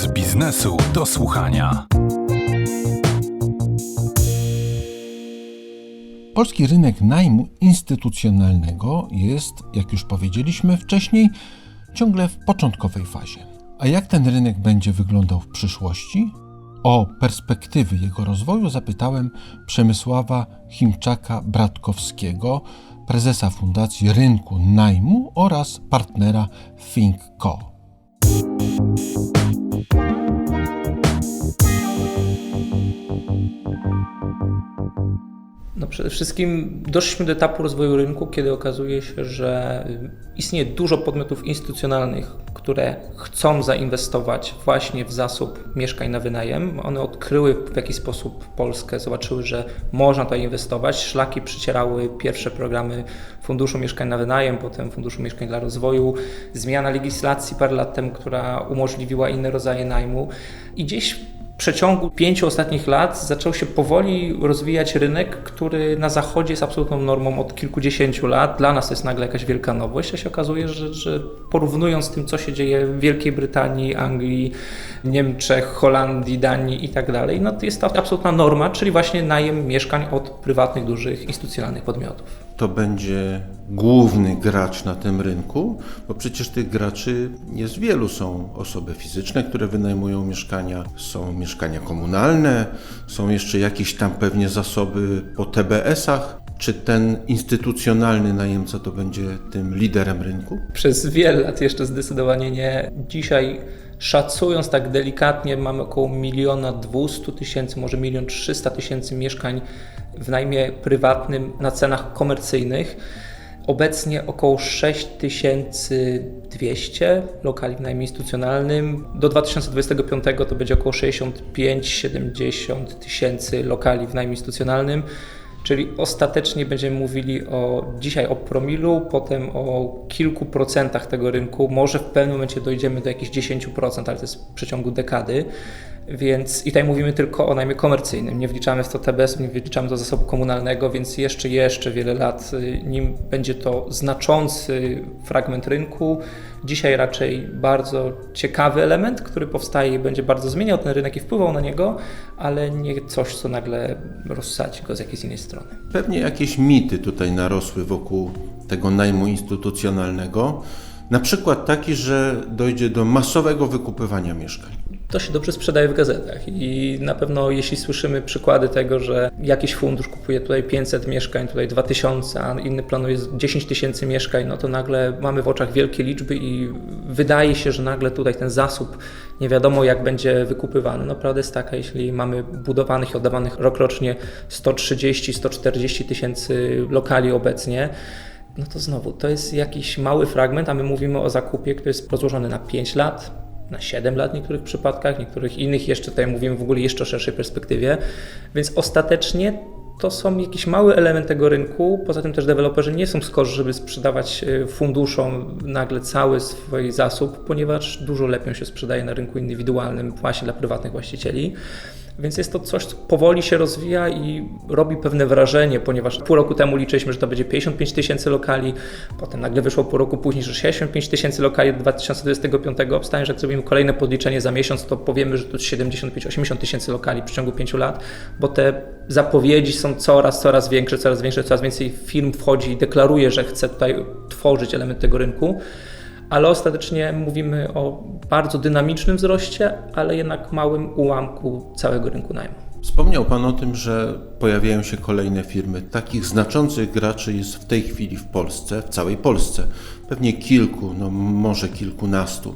Z biznesu do słuchania. Polski rynek najmu instytucjonalnego jest, jak już powiedzieliśmy wcześniej, ciągle w początkowej fazie. A jak ten rynek będzie wyglądał w przyszłości? O perspektywy jego rozwoju zapytałem Przemysława Chimczaka-Bratkowskiego, prezesa Fundacji Rynku Najmu oraz partnera ThinkCo. No przede wszystkim doszliśmy do etapu rozwoju rynku, kiedy okazuje się, że istnieje dużo podmiotów instytucjonalnych, które chcą zainwestować właśnie w zasób mieszkań na wynajem. One odkryły w jakiś sposób Polskę, zobaczyły, że można tutaj inwestować. Szlaki przycierały pierwsze programy Funduszu Mieszkań na Wynajem, potem Funduszu Mieszkań dla Rozwoju, zmiana legislacji parę lat temu, która umożliwiła inne rodzaje najmu. I gdzieś przeciągu pięciu ostatnich lat zaczął się powoli rozwijać rynek, który na zachodzie jest absolutną normą od kilkudziesięciu lat. Dla nas to jest nagle jakaś wielka nowość, a się okazuje, że, że porównując z tym, co się dzieje w Wielkiej Brytanii, Anglii, Niemczech, Holandii, Danii i tak dalej, no to jest to absolutna norma, czyli właśnie najem mieszkań od prywatnych, dużych, instytucjonalnych podmiotów. To będzie główny gracz na tym rynku, bo przecież tych graczy jest wielu. Są osoby fizyczne, które wynajmują mieszkania, są mieszkania komunalne, są jeszcze jakieś tam pewnie zasoby po TBS-ach. Czy ten instytucjonalny najemca to będzie tym liderem rynku? Przez wiele lat jeszcze zdecydowanie nie. Dzisiaj szacując tak delikatnie mamy około miliona dwieście tysięcy, może milion trzysta tysięcy mieszkań w najmie prywatnym na cenach komercyjnych. Obecnie około 6200 lokali w najmie instytucjonalnym. Do 2025 to będzie około 65-70 tysięcy lokali w najmie instytucjonalnym. Czyli ostatecznie będziemy mówili o dzisiaj o promilu, potem o kilku procentach tego rynku. Może w pewnym momencie dojdziemy do jakichś 10%, ale to jest w przeciągu dekady. Więc i tutaj mówimy tylko o najmie komercyjnym, nie wliczamy w to TBS, nie wliczamy do zasobu komunalnego, więc jeszcze, jeszcze wiele lat, y, nim będzie to znaczący fragment rynku. Dzisiaj raczej bardzo ciekawy element, który powstaje i będzie bardzo zmieniał ten rynek i wpływał na niego, ale nie coś, co nagle rozsadzi go z jakiejś innej strony. Pewnie jakieś mity tutaj narosły wokół tego najmu instytucjonalnego. Na przykład taki, że dojdzie do masowego wykupywania mieszkań to się dobrze sprzedaje w gazetach i na pewno jeśli słyszymy przykłady tego, że jakiś fundusz kupuje tutaj 500 mieszkań, tutaj 2000, a inny planuje 10 tysięcy mieszkań, no to nagle mamy w oczach wielkie liczby i wydaje się, że nagle tutaj ten zasób nie wiadomo jak będzie wykupywany. No prawda jest taka, jeśli mamy budowanych i oddawanych rokrocznie 130-140 tysięcy lokali obecnie, no to znowu to jest jakiś mały fragment, a my mówimy o zakupie, który jest rozłożony na 5 lat, na 7 lat w niektórych przypadkach, niektórych innych jeszcze tutaj mówimy w ogóle jeszcze o szerszej perspektywie, więc ostatecznie to są jakiś mały element tego rynku. Poza tym też deweloperzy nie są skorzy, żeby sprzedawać e, funduszom nagle cały swój zasób, ponieważ dużo lepiej się sprzedaje na rynku indywidualnym właśnie dla prywatnych właścicieli. Więc jest to coś, co powoli się rozwija i robi pewne wrażenie, ponieważ pół roku temu liczyliśmy, że to będzie 55 tysięcy lokali, potem nagle wyszło pół roku później, że 65 tysięcy lokali do 2025. Obstaję, że jak zrobimy kolejne podliczenie za miesiąc, to powiemy, że to 75-80 tysięcy lokali w przeciągu 5 lat, bo te zapowiedzi są coraz, coraz większe, coraz większe, coraz więcej firm wchodzi i deklaruje, że chce tutaj tworzyć element tego rynku ale ostatecznie mówimy o bardzo dynamicznym wzroście, ale jednak małym ułamku całego rynku najmu. Wspomniał Pan o tym, że pojawiają się kolejne firmy. Takich znaczących graczy jest w tej chwili w Polsce, w całej Polsce. Pewnie kilku, no może kilkunastu.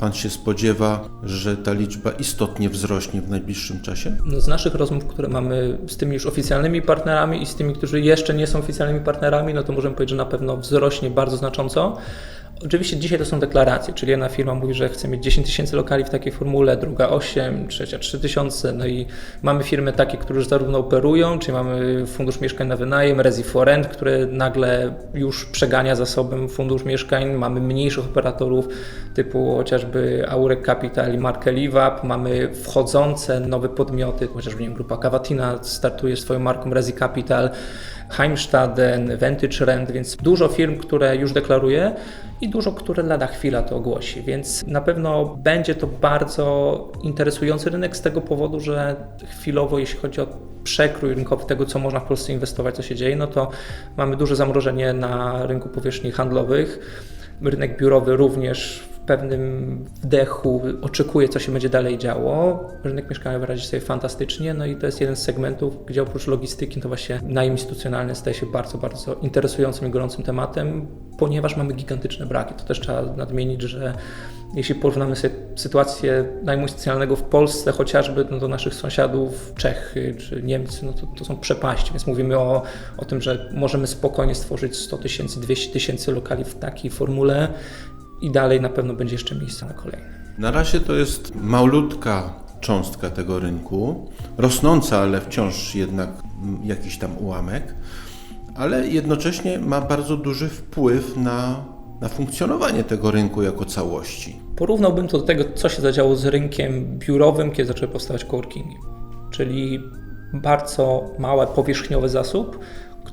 Pan się spodziewa, że ta liczba istotnie wzrośnie w najbliższym czasie? No z naszych rozmów, które mamy z tymi już oficjalnymi partnerami i z tymi, którzy jeszcze nie są oficjalnymi partnerami, no to możemy powiedzieć, że na pewno wzrośnie bardzo znacząco. Oczywiście dzisiaj to są deklaracje, czyli jedna firma mówi, że chce mieć 10 tysięcy lokali w takiej formule, druga 8, trzecia 3 tysiące, no i mamy firmy takie, które już zarówno operują, czyli mamy fundusz mieszkań na wynajem, Resi for Rent, który nagle już przegania za sobą fundusz mieszkań, mamy mniejszych operatorów typu chociażby Aurek Capital i markę Livap, mamy wchodzące nowe podmioty, chociażby nie wiem, grupa Cavatina startuje swoją marką Resi Capital, Heimstaden, Rent, więc dużo firm, które już deklaruje i dużo, które lada chwila to ogłosi, więc na pewno będzie to bardzo interesujący rynek z tego powodu, że chwilowo, jeśli chodzi o przekrój rynkowy tego, co można w Polsce inwestować, co się dzieje, no to mamy duże zamrożenie na rynku powierzchni handlowych. Rynek biurowy również pewnym wdechu oczekuje, co się będzie dalej działo. Rynek mieszkaniowy radzi sobie fantastycznie, no i to jest jeden z segmentów, gdzie oprócz logistyki to właśnie najem instytucjonalny staje się bardzo, bardzo interesującym i gorącym tematem, ponieważ mamy gigantyczne braki. To też trzeba nadmienić, że jeśli porównamy sobie sytuację najmu instytucjonalnego w Polsce chociażby no, do naszych sąsiadów Czechy czy Niemcy, no to, to są przepaści, więc mówimy o, o tym, że możemy spokojnie stworzyć 100 tysięcy, 200 tysięcy lokali w takiej formule i dalej na pewno będzie jeszcze miejsce na kolejne. Na razie to jest malutka cząstka tego rynku, rosnąca, ale wciąż jednak jakiś tam ułamek, ale jednocześnie ma bardzo duży wpływ na, na funkcjonowanie tego rynku jako całości. Porównałbym to do tego, co się zadziało z rynkiem biurowym, kiedy zaczęły powstawać coworkingi. Czyli bardzo mały powierzchniowy zasób,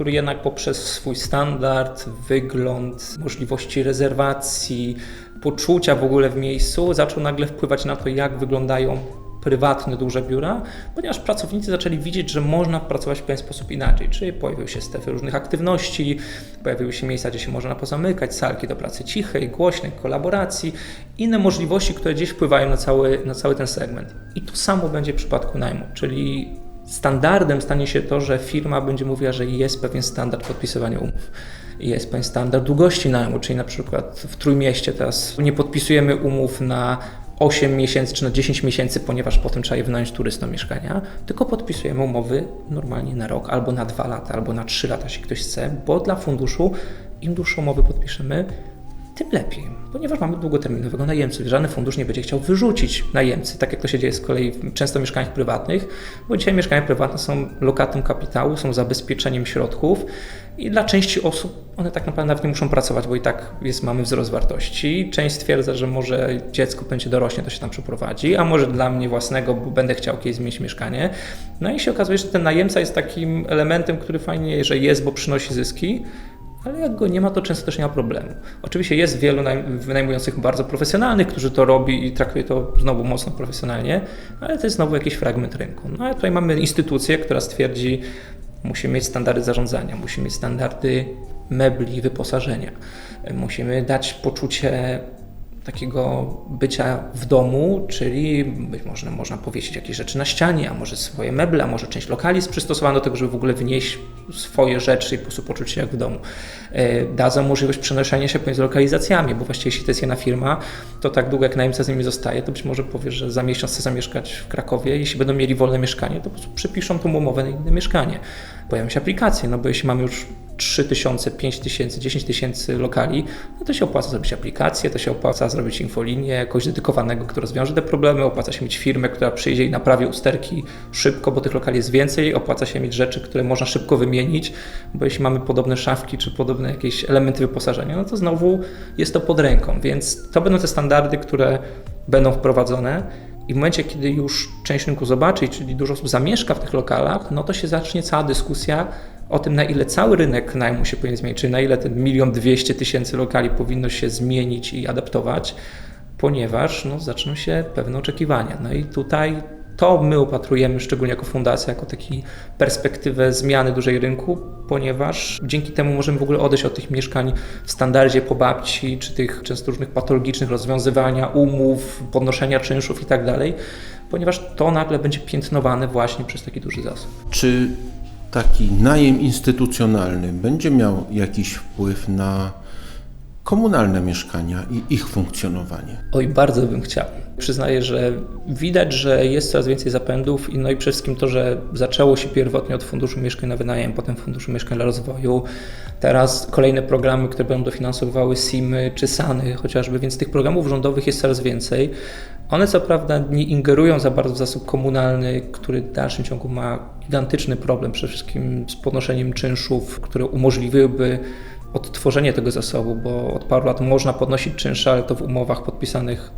który jednak poprzez swój standard, wygląd, możliwości rezerwacji, poczucia w ogóle w miejscu, zaczął nagle wpływać na to, jak wyglądają prywatne, duże biura, ponieważ pracownicy zaczęli widzieć, że można pracować w pewien sposób inaczej, czyli pojawiły się strefy różnych aktywności, pojawiły się miejsca, gdzie się można pozamykać, salki do pracy cichej, głośnej, kolaboracji, inne możliwości, które gdzieś wpływają na cały, na cały ten segment. I to samo będzie w przypadku najmu, czyli standardem stanie się to, że firma będzie mówiła, że jest pewien standard podpisywania umów. Jest pewien standard długości najmu, czyli na przykład w Trójmieście teraz nie podpisujemy umów na 8 miesięcy czy na 10 miesięcy, ponieważ potem trzeba je wynająć turystom mieszkania, tylko podpisujemy umowy normalnie na rok, albo na 2 lata, albo na 3 lata, jeśli ktoś chce, bo dla funduszu im dłuższą umowę podpiszemy, tym lepiej, ponieważ mamy długoterminowego najemcę. Żaden fundusz nie będzie chciał wyrzucić najemcy, tak jak to się dzieje z kolei w często mieszkaniach prywatnych, bo dzisiaj mieszkania prywatne są lokatem kapitału, są zabezpieczeniem środków i dla części osób one tak naprawdę nawet nie muszą pracować, bo i tak jest, mamy wzrost wartości. Część stwierdza, że może dziecko będzie dorośnie, to się tam przeprowadzi, a może dla mnie własnego, bo będę chciał kiedyś zmienić mieszkanie. No i się okazuje, że ten najemca jest takim elementem, który fajnie, że jest, bo przynosi zyski, ale jak go nie ma, to często też nie ma problemu. Oczywiście jest wielu wynajmujących bardzo profesjonalnych, którzy to robi i traktuje to znowu mocno profesjonalnie, ale to jest znowu jakiś fragment rynku. No a tutaj mamy instytucję, która stwierdzi, musimy mieć standardy zarządzania, musimy mieć standardy mebli wyposażenia. Musimy dać poczucie takiego bycia w domu, czyli być może można powiesić jakieś rzeczy na ścianie, a może swoje meble, a może część lokali jest przystosowana do tego, żeby w ogóle wnieść swoje rzeczy i po prostu poczuć się jak w domu. Dadzą możliwość przenoszenia się pomiędzy lokalizacjami, bo właściwie jeśli to jest jedna firma, to tak długo jak najemca z nimi zostaje, to być może powie, że za miesiąc chce zamieszkać w Krakowie. Jeśli będą mieli wolne mieszkanie, to po prostu przypiszą tą umowę na inne mieszkanie. Pojawią się aplikacje, no bo jeśli mamy już 3 tysiące, 5 tysięcy, 10 tysięcy lokali, no to się opłaca zrobić aplikację, to się opłaca zrobić infolinię, kogoś dedykowanego, kto rozwiąże te problemy, opłaca się mieć firmę, która przyjdzie i naprawi usterki szybko, bo tych lokali jest więcej, opłaca się mieć rzeczy, które można szybko wymienić, bo jeśli mamy podobne szafki czy podobne jakieś elementy wyposażenia, no to znowu jest to pod ręką, więc to będą te standardy, które będą wprowadzone. I w momencie, kiedy już część rynku zobaczy, czyli dużo osób zamieszka w tych lokalach, no to się zacznie cała dyskusja o tym, na ile cały rynek najmu się powinien zmienić, czyli na ile ten milion dwieście tysięcy lokali powinno się zmienić i adaptować, ponieważ no, zaczną się pewne oczekiwania. No i tutaj to my opatrujemy, szczególnie jako fundacja, jako taki perspektywę zmiany dużej rynku, ponieważ dzięki temu możemy w ogóle odejść od tych mieszkań w standardzie po babci, czy tych często różnych patologicznych rozwiązywania umów, podnoszenia czynszów i tak dalej, ponieważ to nagle będzie piętnowane właśnie przez taki duży zasób. Czy taki najem instytucjonalny będzie miał jakiś wpływ na komunalne mieszkania i ich funkcjonowanie? Oj, bardzo bym chciał. Przyznaję, że widać, że jest coraz więcej zapędów i no i przede wszystkim to, że zaczęło się pierwotnie od Funduszu Mieszkań na Wynajem, potem Funduszu Mieszkań dla Rozwoju, teraz kolejne programy, które będą dofinansowywały SIM-y czy SANY chociażby, więc tych programów rządowych jest coraz więcej. One co prawda nie ingerują za bardzo w zasób komunalny, który w dalszym ciągu ma gigantyczny problem przede wszystkim z podnoszeniem czynszów, które umożliwiłyby odtworzenie tego zasobu, bo od paru lat można podnosić czynsze, ale to w umowach podpisanych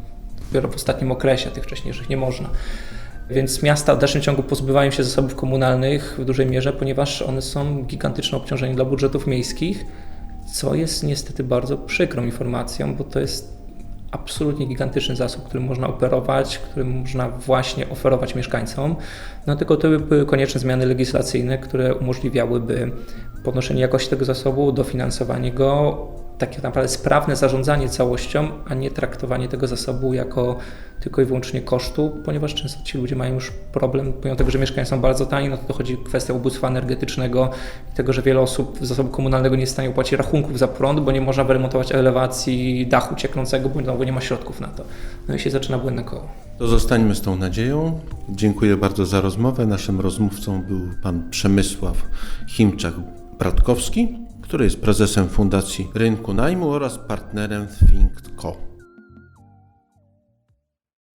dopiero w ostatnim okresie, tych wcześniejszych nie można. Więc miasta w dalszym ciągu pozbywają się zasobów komunalnych w dużej mierze, ponieważ one są gigantycznym obciążeniem dla budżetów miejskich, co jest niestety bardzo przykrą informacją, bo to jest absolutnie gigantyczny zasób, którym można operować, którym można właśnie oferować mieszkańcom. No tylko to by były konieczne zmiany legislacyjne, które umożliwiałyby podnoszenie jakości tego zasobu, dofinansowanie go, tak naprawdę sprawne zarządzanie całością, a nie traktowanie tego zasobu jako tylko i wyłącznie kosztu, ponieważ często ci ludzie mają już problem, pomimo tego, że mieszkania są bardzo tanie, no to dochodzi kwestia ubóstwa energetycznego i tego, że wiele osób z zasobu komunalnego nie jest w stanie opłacić rachunków za prąd, bo nie można wyremontować elewacji dachu cieknącego, bo nie ma środków na to. No i się zaczyna błędne koło. To zostańmy z tą nadzieją. Dziękuję bardzo za rozmowę. Naszym rozmówcą był pan Przemysław Chimczak-Bratkowski, który jest prezesem Fundacji Rynku Najmu oraz partnerem Think Co.